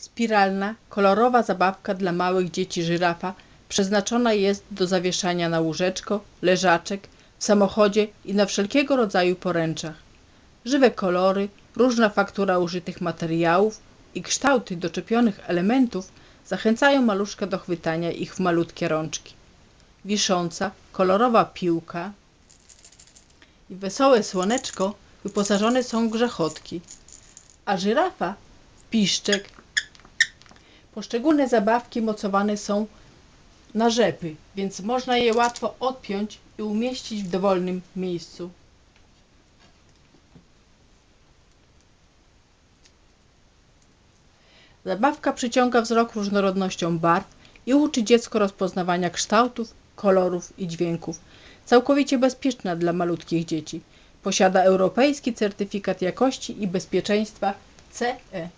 Spiralna, kolorowa zabawka dla małych dzieci żyrafa przeznaczona jest do zawieszania na łóżeczko, leżaczek, w samochodzie i na wszelkiego rodzaju poręczach. Żywe kolory, różna faktura użytych materiałów i kształty doczepionych elementów zachęcają maluszka do chwytania ich w malutkie rączki. Wisząca, kolorowa piłka i wesołe słoneczko wyposażone są w grzechotki, a żyrafa piszczek. Poszczególne zabawki mocowane są na rzepy, więc można je łatwo odpiąć i umieścić w dowolnym miejscu. Zabawka przyciąga wzrok różnorodnością barw i uczy dziecko rozpoznawania kształtów, kolorów i dźwięków. Całkowicie bezpieczna dla malutkich dzieci. Posiada europejski certyfikat jakości i bezpieczeństwa CE.